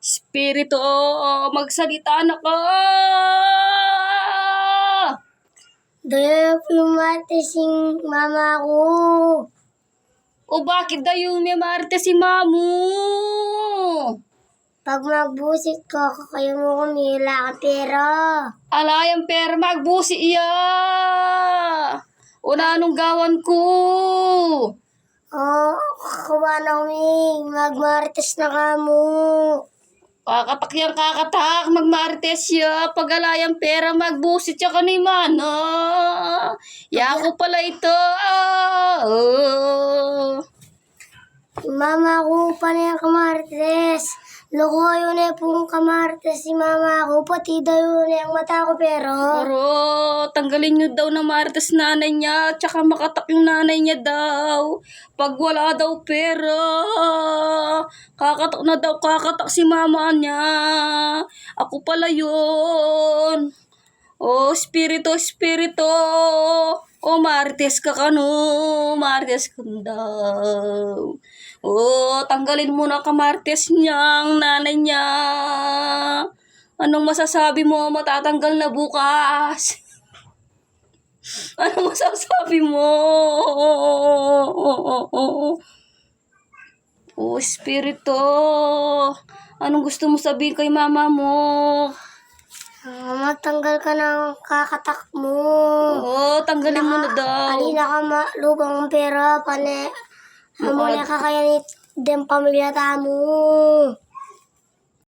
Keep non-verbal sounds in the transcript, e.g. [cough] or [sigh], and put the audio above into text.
Spirito, magsalita na ka. Dahil pumatising mama ko. O bakit daw yung may marte si mamu? Pag magbusit ko, kakayo mo kumila ka pera. Alayang pera magbusi iya. O na anong gawan ko? Oh, kakawa na kami. Magmarites na kamo. Kakatak yang kakatak, magmarites siya. Pag alayang pera, magbusit siya ka ni mana. Yako pala ito. Oh. Mama ko pa na yung kamarites. Loko yun na pong kamarites si mama ko. Pati daw yun yung mata ko pero. Pero, tanggalin nyo daw na marites nanay niya, tsaka makatak yung nanay niya daw. Pag wala daw pera, kakatak na daw, kakatak si mama niya. Ako pala yun. Oh, spirito, spirito. Oh, marites ka ka no. Marites ka daw. Oh, tanggalin mo na kamartes niyang nanay niya. Anong masasabi mo? Matatanggal na bukas. [laughs] Anong masasabi mo? Oh, espiritu. Anong gusto mo sabihin kay mama mo? Mama, tanggal ka ng kakatak mo. Oh, tanggalin mo na daw. Alina ka ma lubang pera, pane. Hamula ka kaya ni dem pamilya tamo.